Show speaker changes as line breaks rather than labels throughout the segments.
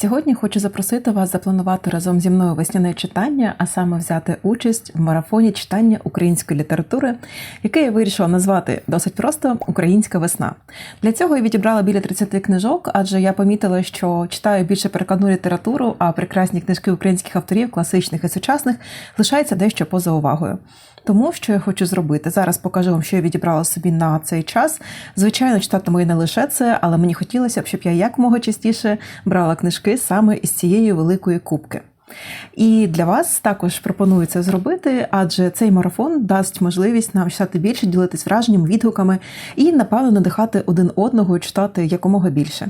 Сьогодні хочу запросити вас запланувати разом зі мною весняне читання, а саме взяти участь в марафоні читання української літератури, яке я вирішила назвати досить просто Українська весна. Для цього я відібрала біля 30 книжок, адже я помітила, що читаю більше перекладну літературу, а прекрасні книжки українських авторів, класичних і сучасних, лишається дещо поза увагою. Тому що я хочу зробити зараз, покажу вам, що я відібрала собі на цей час. Звичайно, читатиму і не лише це, але мені хотілося б, щоб я якомога частіше брала книжки саме із цієї великої кубки. І для вас також пропоную це зробити, адже цей марафон дасть можливість нам читати більше, ділитись враженням, відгуками і, напевно, надихати один одного читати якомога більше.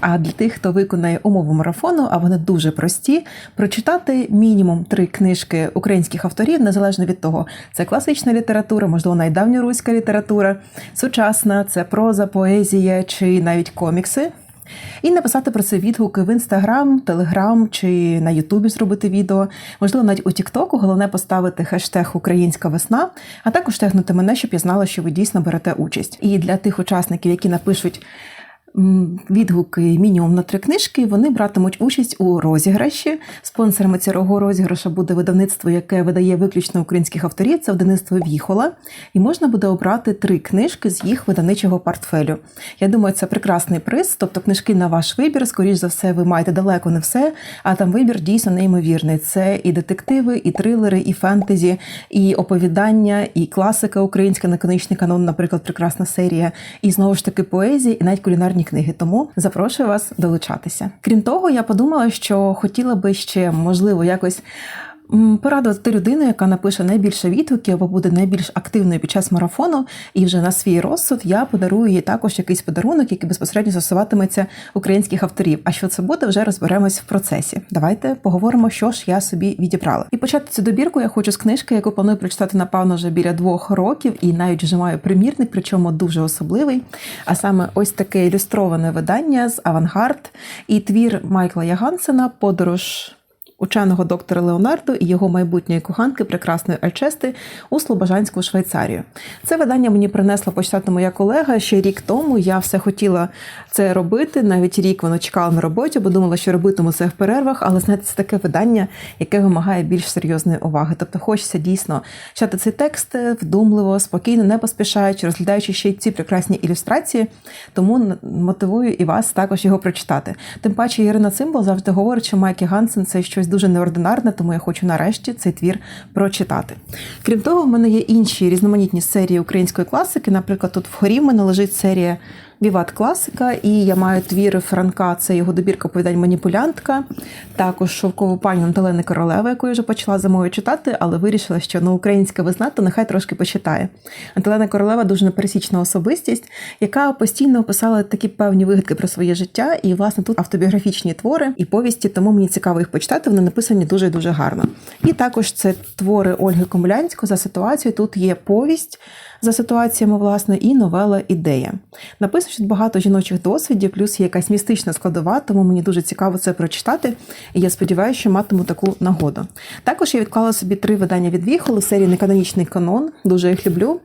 А для тих, хто виконає умову марафону, а вони дуже прості, прочитати мінімум три книжки українських авторів, незалежно від того, це класична література, можливо, найдавньоруська література, сучасна, це проза, поезія чи навіть комікси. І написати про це відгуки в інстаграм, телеграм чи на Ютубі зробити відео. Можливо, навіть у Тіктоку головне поставити хештег Українська весна, а також тегнути мене, щоб я знала, що ви дійсно берете участь. І для тих учасників, які напишуть. Відгуки мінімум на три книжки вони братимуть участь у розіграші. Спонсорами цього розіграшу буде видавництво, яке видає виключно українських авторів. Це видавництво Віхола, і можна буде обрати три книжки з їх видавничого портфелю. Я думаю, це прекрасний приз, тобто книжки на ваш вибір. Скоріш за все, ви маєте далеко не все. А там вибір дійсно неймовірний. Це і детективи, і трилери, і фентезі, і оповідання, і класика українська наконечний канон, наприклад, прекрасна серія, і знову ж таки поезія, і навіть кулінарні книги. Тому запрошую вас долучатися. Крім того, я подумала, що хотіла би ще можливо якось. Порадувати людину, яка напише найбільше відгуків або буде найбільш активною під час марафону, і вже на свій розсуд я подарую їй також якийсь подарунок, який безпосередньо стосуватиметься українських авторів. А що це буде, вже розберемось в процесі. Давайте поговоримо, що ж я собі відібрала. І почати цю добірку я хочу з книжки, яку планую прочитати напевно вже біля двох років, і навіть вже маю примірник, причому дуже особливий. А саме ось таке ілюстроване видання з авангард і твір Майкла Ягансена Подорож ученого доктора Леонардо і його майбутньої коханки, прекрасної Альчести у Слобожанську Швейцарію. Це видання мені принесла почитати моя колега ще рік тому. Я все хотіла це робити. Навіть рік воно чекала на роботі, бо думала, що робитиму це в перервах, але знаєте, це таке видання, яке вимагає більш серйозної уваги. Тобто, хочеться дійсно читати цей текст вдумливо, спокійно, не поспішаючи, розглядаючи ще й ці прекрасні ілюстрації. Тому мотивую і вас також його прочитати. Тим паче, Ірина Цимбал завжди говорить, що Майкі Гансен це щось дуже неординарне, тому я хочу нарешті цей твір прочитати. Крім того, в мене є інші різноманітні серії української класики. Наприклад, тут в хорі в мене лежить серія Віват класика, і я маю твір Франка, це його добірка оповідань Маніпулянтка, також шовкову пані Анталени Королева, яку я вже почала зимою читати, але вирішила, що ну, українська визна, то нехай трошки почитає. Анталена Королева дуже непересічна особистість, яка постійно писала такі певні вигадки про своє життя. І, власне, тут автобіографічні твори і повісті, тому мені цікаво їх почитати. Вони написані дуже дуже гарно. І також це твори Ольги Комулянської за ситуацією. Тут є повість за ситуаціями, власне, і новела ідея. Написано що багато жіночих досвідів, плюс є якась містична складова, тому мені дуже цікаво це прочитати. І я сподіваюся, що матиму таку нагоду. Також я відклала собі три видання від Віхолу, серії Неканонічний канон. Дуже їх люблю.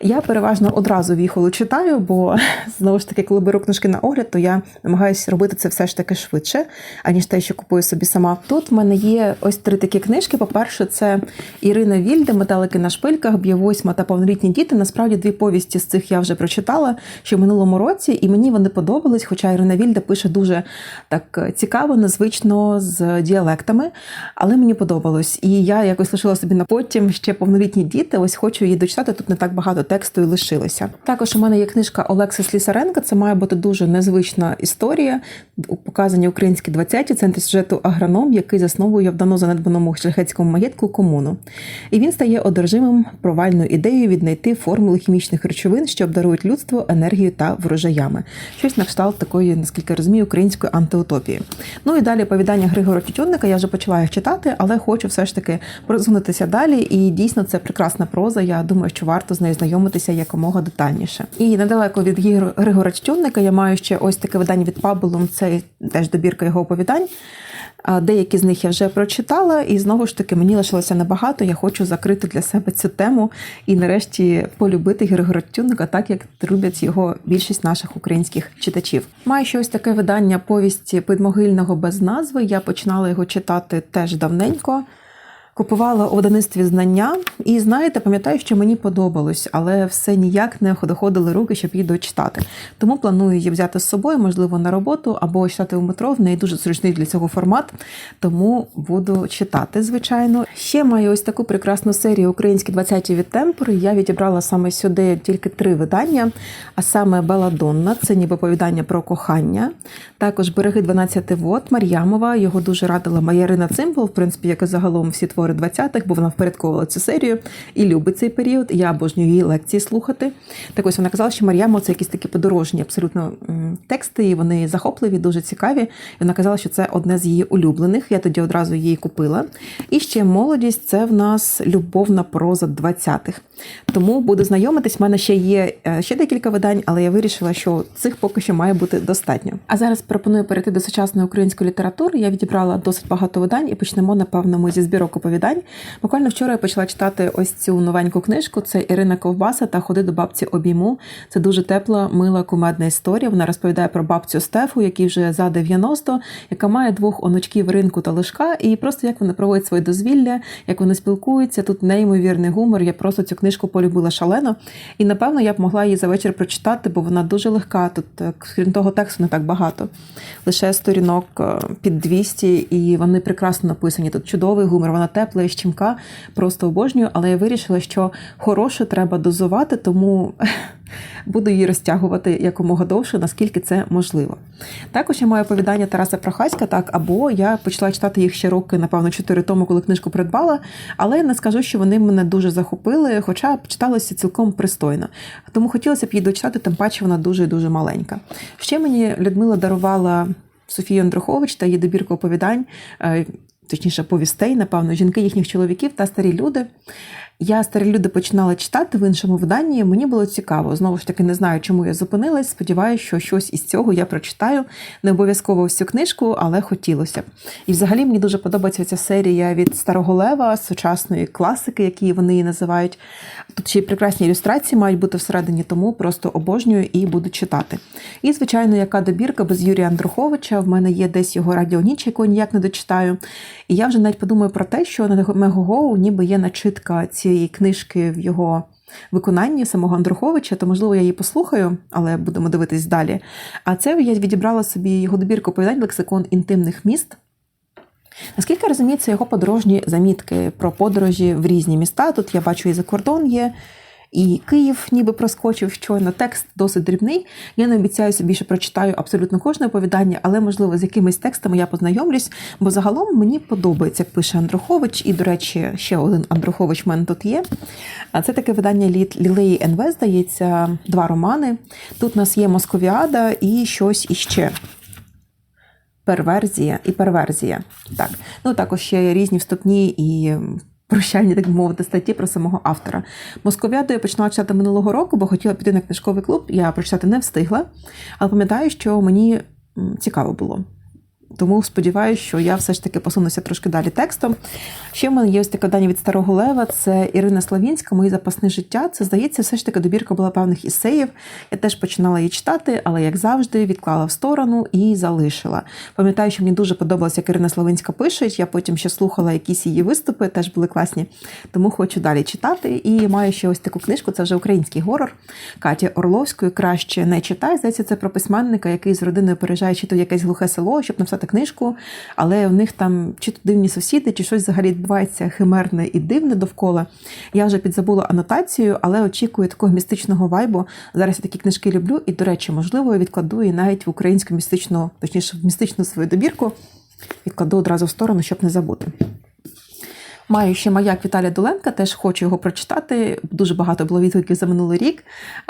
Я переважно одразу віхолу читаю, бо знову ж таки, коли беру книжки на огляд, то я намагаюся робити це все ж таки швидше, аніж те, що купую собі сама. Тут в мене є ось три такі книжки. По-перше, це Ірина Вільде, металики на шпильках, б'є восьма та повнолітні діти. Насправді дві повісті з цих я вже прочитала ще в минулому році, і мені вони подобались. Хоча Ірина Вільде пише дуже так цікаво, незвично з діалектами, але мені подобалось. І я якось лишила собі на потім ще повнолітні діти. Ось хочу її дочитати. Тут не так багато тексту і лишилося. Також у мене є книжка Олекси Слісаренка. Це має бути дуже незвична історія. Показані українські 20-ті, центр сюжету агроном, який засновує в давно занедбаному шляхетському маєтку комуну. І він стає одержимим провальною ідеєю віднайти формули хімічних речовин, що обдарують людство енергією та врожаями. Щось на кшталт такої, наскільки я розумію, української антиутопії. Ну і далі оповідання Григора Тютюнника. Я вже почала їх читати, але хочу все ж таки просунутися далі. І дійсно це прекрасна проза. Я думаю, що варто з нею знайомитися якомога детальніше. І недалеко від Григора Тютюнника я маю ще ось таке видання від Пабелум. Це теж добірка його оповідань. Деякі з них я вже прочитала, і знову ж таки мені лишилося небагато. Я хочу закрити для себе цю тему і нарешті полюбити Григора Тютюнника так, як люблять його більшість наших українських читачів. Маю ще ось таке видання повісті підмогильного без назви. Я починала його читати теж давненько. Купувала у видавництві знання, і знаєте, пам'ятаю, що мені подобалось, але все ніяк не доходили руки, щоб її дочитати. Тому планую її взяти з собою, можливо, на роботу або читати у метро. В неї дуже зручний для цього формат, тому буду читати, звичайно. Ще маю ось таку прекрасну серію Українські 20-ті від темпори. Я відібрала саме сюди тільки три видання, а саме Беладонна, це ніби повідання про кохання. Також береги 12 вод Мар'ямова. Його дуже радила моя Ірина Цимбал, в принципі, як і загалом всі твори 20-х, бо вона впорядковувала цю серію і любить цей період. Я обожнюю її лекції слухати. Так ось вона казала, що Мар'ямова це якісь такі подорожні абсолютно тексти, і вони захопливі, дуже цікаві. І вона казала, що це одне з її улюблених. Я тоді одразу її купила. І ще молодість це в нас любовна проза 20-х. Тому буду знайомитись. У мене ще є е, ще декілька видань, але я вирішила, що цих поки що має бути достатньо. А зараз пропоную перейти до сучасної української літератури. Я відібрала досить багато видань і почнемо, напевно, ми зі збірок оповідань. Буквально вчора я почала читати ось цю новеньку книжку. Це Ірина Ковбаса та Ходи до бабці обійму. Це дуже тепла, мила, кумедна історія. Вона розповідає про бабцю Стефу, якій вже за 90, яка має двох онучків ринку та лишка, і просто як вони проводять своє дозвілля, як вони спілкуються. Тут неймовірний гумор. Я просто цю книжку полюбила шалено. І напевно я б могла її за вечір прочитати, бо вона дуже легка. Тут, е, крім того, тексту не так багато. Лише сторінок е, під 200, і вони прекрасно написані. Тут чудовий гумор, вона тепла і щемка, просто обожнюю. Але я вирішила, що хороше треба дозувати, тому буду її розтягувати якомога довше, наскільки це можливо. Також я маю оповідання Тараса Прохаська, так, або я почала читати їх ще роки, напевно, 4 тому, коли книжку придбала, але не скажу, що вони мене дуже захопили, хоча читалося цілком пристойно. Тому хотілося б її дочитати, тим паче вона дуже дуже маленька. Ще мені Людмила дарувала Софію Андрухович та її добірку оповідань. Точніше, повістей, напевно, жінки їхніх чоловіків та старі люди. Я старі люди починала читати в іншому виданні. Мені було цікаво. Знову ж таки, не знаю, чому я зупинилась. Сподіваюся, що щось із цього я прочитаю. Не обов'язково всю книжку, але хотілося. І взагалі мені дуже подобається ця серія від Старого Лева, сучасної класики, які вони її називають. Тут ще й прекрасні ілюстрації мають бути всередині, тому просто обожнюю і буду читати. І, звичайно, яка добірка без Юрія Андруховича. В мене є десь його радіоніч, яку ніяк не дочитаю. І я вже навіть подумаю про те, що на Мегого ніби є начитка цієї книжки в його виконанні самого Андруховича, то можливо я її послухаю, але будемо дивитись далі. А це я відібрала собі його добірку оповідань лексикон інтимних міст. Наскільки я його подорожні замітки про подорожі в різні міста. Тут я бачу і за кордон є, і Київ ніби проскочив щойно. Текст досить дрібний. Я не обіцяю собі, що прочитаю абсолютно кожне оповідання, але, можливо, з якимись текстами я познайомлюсь, бо загалом мені подобається, як пише Андрухович, і, до речі, ще один Андрухович в мене тут є. А Це таке видання Лі- Лілеї НВ, здається, два романи. Тут у нас є Московіада і щось іще. Перверзія і перверзія. Так. Ну також ще різні вступні і прощальні, так би мовити, статті про самого автора. Московіаду я почала читати минулого року, бо хотіла піти на книжковий клуб. Я прочитати не встигла, але пам'ятаю, що мені цікаво було. Тому сподіваюся, що я все ж таки посунуся трошки далі текстом. Ще в мене є ось таке видання від Старого Лева, це Ірина Славінська, Моє запасне життя. Це здається, все ж таки добірка була певних ісеїв. Я теж починала її читати, але як завжди, відклала в сторону і залишила. Пам'ятаю, що мені дуже подобалося, як Ірина Славинська пише. Я потім ще слухала якісь її виступи, теж були класні. Тому хочу далі читати. І маю ще ось таку книжку. Це вже український горор Каті Орловської. Краще не читай. Здається, це про письменника, який з родиною переїжджає чи то якесь глухе село, щоб написати книжку. Але в них там чи то дивні сусіди, чи щось взагалі відбувається химерне і дивне довкола. Я вже підзабула анотацію, але очікую такого містичного вайбу. Зараз я такі книжки люблю, і, до речі, можливо, я відкладу її навіть в українську містичну, точніше, в містичну свою добірку. Відкладу одразу в сторону, щоб не забути. Маю ще маяк Віталія Доленка, теж хочу його прочитати. Дуже багато було відгуків за минулий рік.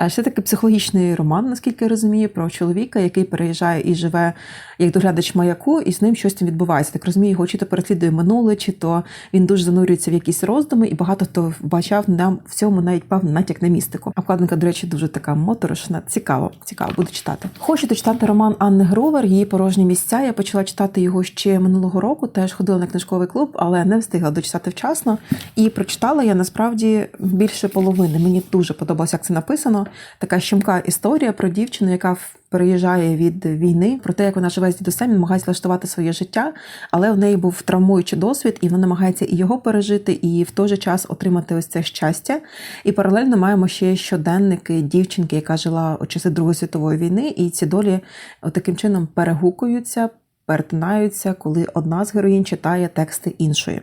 Ще такий психологічний роман, наскільки я розумію, про чоловіка, який переїжджає і живе як доглядач маяку, і з ним щось там відбувається. Так розумію, його чи то переслідує минуле, чи то він дуже занурюється в якісь роздуми, і багато хто вбачав нам в цьому навіть певний натяк на містику. А вкладинка, до речі, дуже така моторошна. Цікаво, цікаво, буду читати. Хочу дочитати роман Анни Гровер, її порожні місця. Я почала читати його ще минулого року. Теж ходила на книжковий клуб, але не встигла дочитати вчасно. І прочитала я насправді більше половини. Мені дуже подобалося, як це написано. Така щемка історія про дівчину, яка переїжджає від війни, про те, як вона живе з дідусем, намагається влаштувати своє життя, але в неї був травмуючий досвід, і вона намагається і його пережити, і в той же час отримати ось це щастя. І паралельно маємо ще щоденники дівчинки, яка жила у часи Другої світової війни, і ці долі таким чином перегукуються, перетинаються, коли одна з героїнь читає тексти іншої.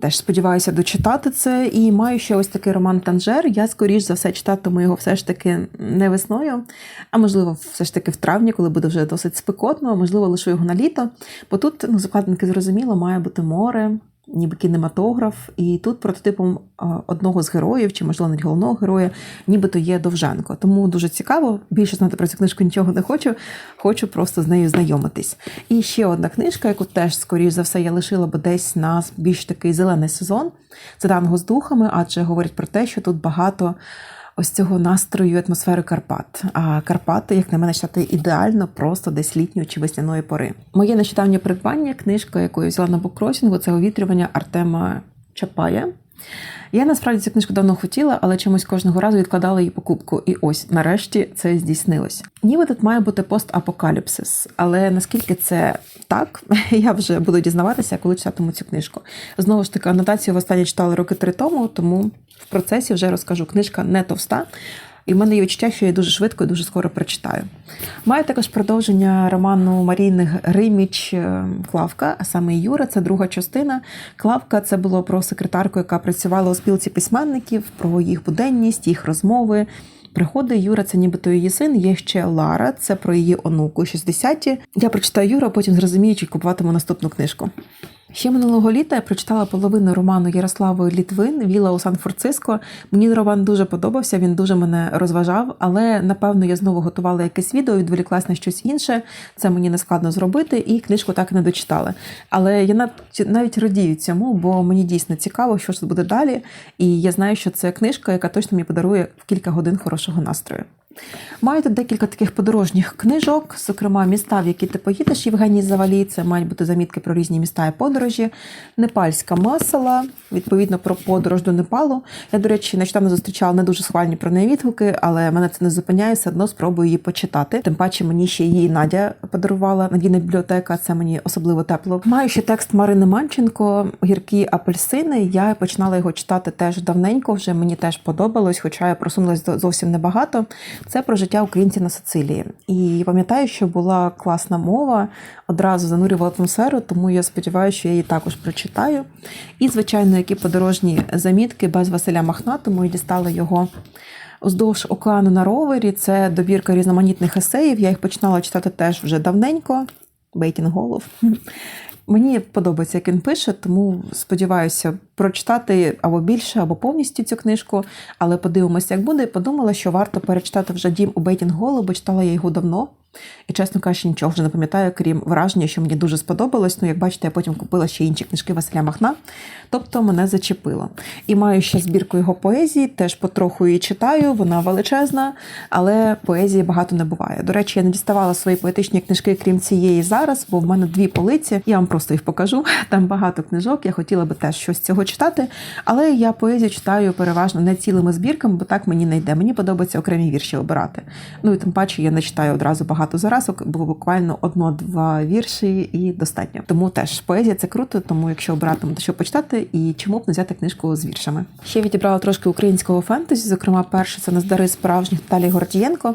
Теж сподіваюся дочитати це. І маю ще ось такий роман Танжер. Я, скоріш за все, читатиму його все ж таки не весною, а можливо, все ж таки в травні, коли буде вже досить спекотно, а можливо, лишу його на літо. Бо тут ну, закладники зрозуміло, має бути море, ніби кінематограф. І тут прототипом одного з героїв, чи, можливо, навіть головного героя, нібито є Довженко. Тому дуже цікаво. Більше знати про цю книжку нічого не хочу, хочу просто з нею знайомитись. І ще одна книжка, яку теж, скоріш за все, я лишила би десь на більш такий зелений сезон. Це танго з духами, адже говорять про те, що тут багато. Ось цього настрою атмосфери Карпат. А Карпати, як на мене, читати ідеально, просто десь літньої чи весняної пори. Моє нещодавнє придбання, книжка, яку я взяла на буккросінгу, це увітрювання Артема Чапая. Я насправді цю книжку давно хотіла, але чомусь кожного разу відкладала її покупку. І ось нарешті це здійснилось. Ніби тут має бути постапокаліпсис, але наскільки це так, я вже буду дізнаватися, коли читатиму цю книжку. Знову ж таки, анотацію в останнє читала роки три тому, тому в процесі вже розкажу. Книжка не товста. І в мене є відчуття, що я дуже швидко і дуже скоро прочитаю. Маю також продовження роману Марійних Риміч е, Клавка, а саме Юра, це друга частина. Клавка це було про секретарку, яка працювала у спілці письменників, про їх буденність, їх розмови. Приходи Юра, це нібито її син. Є ще Лара, це про її онуку 60-ті. Я прочитаю Юра, потім зрозумію, чи купуватиму наступну книжку. Ще минулого літа я прочитала половину роману Ярослави Літвин Віла у Сан-Франциско. Мені роман дуже подобався, він дуже мене розважав, але напевно я знову готувала якесь відео, відволіклась на щось інше. Це мені не складно зробити, і книжку так і не дочитала. Але я навіть радію цьому, бо мені дійсно цікаво, що ж буде далі. І я знаю, що це книжка, яка точно мені подарує в кілька годин хорошого настрою. Маю тут декілька таких подорожніх книжок, зокрема, міста, в які ти поїдеш Євгеній Завалій. Це мають бути замітки про різні міста і подорожі. Непальська масала, відповідно про подорож до Непалу. Я, до речі, нещодавно зустрічала не дуже схвальні про неї відгуки, але мене це не зупиняє, все одно спробую її почитати. Тим паче мені ще її Надя подарувала надійна бібліотека. Це мені особливо тепло. Маю ще текст Марини Манченко Гіркі апельсини. Я починала його читати теж давненько. Вже мені теж подобалось, хоча я просунулася зовсім небагато. Це про життя українців на Сицилії. І пам'ятаю, що була класна мова, одразу занурювала атмосферу, тому я сподіваюся, що я її також прочитаю. І, звичайно, які подорожні замітки без Василя Махна, тому я дістала його. Уздовж океану на ровері це добірка різноманітних есеїв. Я їх починала читати теж вже давненько. Бейтінг голов. Мені подобається, як він пише, тому сподіваюся прочитати або більше, або повністю цю книжку, але подивимося, як буде. Подумала, що варто перечитати вже дім у Бейтінголу, бо читала я його давно. І, чесно кажучи, нічого вже не пам'ятаю, крім враження, що мені дуже сподобалось. Ну, як бачите, я потім купила ще інші книжки Василя Махна, тобто мене зачепило. І маю ще збірку його поезії, теж потроху її читаю, вона величезна, але поезії багато не буває. До речі, я не діставала свої поетичні книжки, крім цієї зараз, бо в мене дві полиці. Я вам просто їх покажу. Там багато книжок. Я хотіла би теж щось цього читати, але я поезію читаю переважно не цілими збірками, бо так мені не йде. Мені подобається окремі вірші обирати. Ну і тим паче я не читаю одразу багато багато заразок, було буквально одно-два вірші і достатньо. Тому теж поезія це круто, тому якщо обрати то що почитати, і чому б не взяти книжку з віршами. Ще відібрала трошки українського фентезі. Зокрема, перше це «Наздари справжніх Наталії Гордієнко.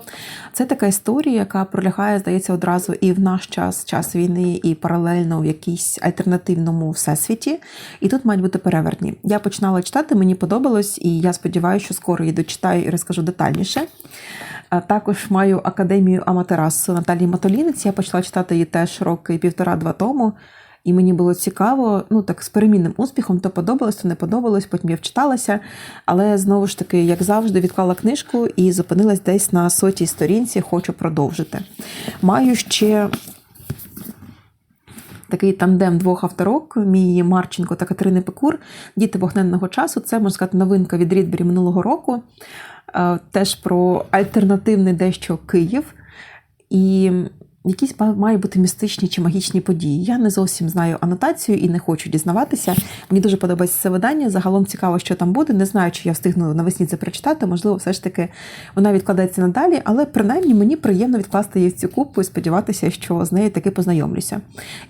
Це така історія, яка пролягає, здається, одразу і в наш час, час війни, і паралельно в якійсь альтернативному всесвіті. І тут мають бути перевертні. Я починала читати, мені подобалось, і я сподіваюся, що скоро її дочитаю і розкажу детальніше. Також маю академію Аматерасу Наталії Матолінець. Я почала читати її теж роки півтора-два тому. І мені було цікаво, ну так з перемінним успіхом, то подобалось, то не подобалось, потім я вчиталася. Але знову ж таки, як завжди, відклала книжку і зупинилась десь на сотій сторінці, хочу продовжити. Маю ще. Такий тандем двох авторок, Мії Марченко та Катерини Пекур, діти вогненного часу. Це можна сказати новинка від Рідбері минулого року. Е, теж про альтернативний дещо Київ. І якісь ма- мають бути містичні чи магічні події. Я не зовсім знаю анотацію і не хочу дізнаватися. Мені дуже подобається це видання. Загалом цікаво, що там буде. Не знаю, чи я встигну навесні це прочитати. Можливо, все ж таки вона відкладається надалі, але принаймні мені приємно відкласти її в цю купу і сподіватися, що з нею таки познайомлюся.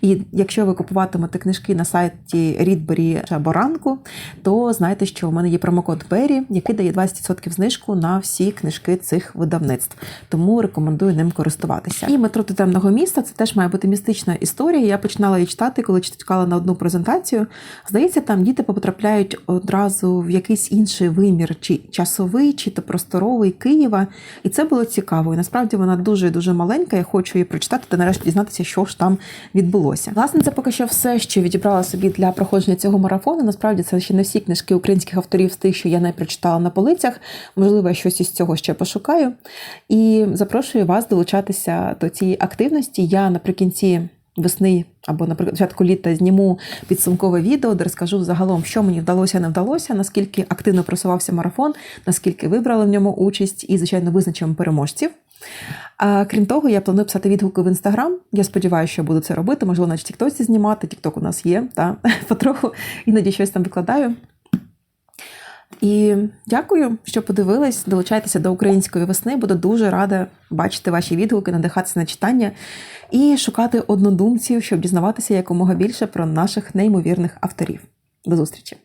І якщо ви купуватимете книжки на сайті Рідбері або ранку, то знайте, що у мене є промокод Берry, який дає 20% знижку на всі книжки цих видавництв. Тому рекомендую ним користуватися. І метро темного міста це теж має бути містична історія. Я починала її читати, коли чекала на одну презентацію. Здається, там діти потрапляють одразу в якийсь інший вимір, чи часовий, чи то просторовий Києва. І це було цікаво. І насправді вона дуже дуже маленька. Я хочу її прочитати та нарешті дізнатися, що ж там відбулося. Власне, це поки що все, що відібрала собі для проходження цього марафону. Насправді це ще не всі книжки українських авторів з тих, що я не прочитала на полицях. Можливо, я щось із цього ще пошукаю. І запрошую вас долучатися до цієї активності. Я наприкінці. Весни або на початку літа зніму підсумкове відео, де розкажу загалом, що мені вдалося, не вдалося, наскільки активно просувався марафон, наскільки вибрали в ньому участь, і, звичайно, визначимо переможців. А крім того, я планую писати відгуки в інстаграм. Я сподіваюся, що буду це робити. Можливо, навіть в Тіктоці знімати. Тікток у нас є, та потроху іноді щось там викладаю. І дякую, що подивились. Долучайтеся до української весни. Буду дуже рада бачити ваші відгуки, надихатися на читання і шукати однодумців, щоб дізнаватися якомога більше про наших неймовірних авторів. До зустрічі!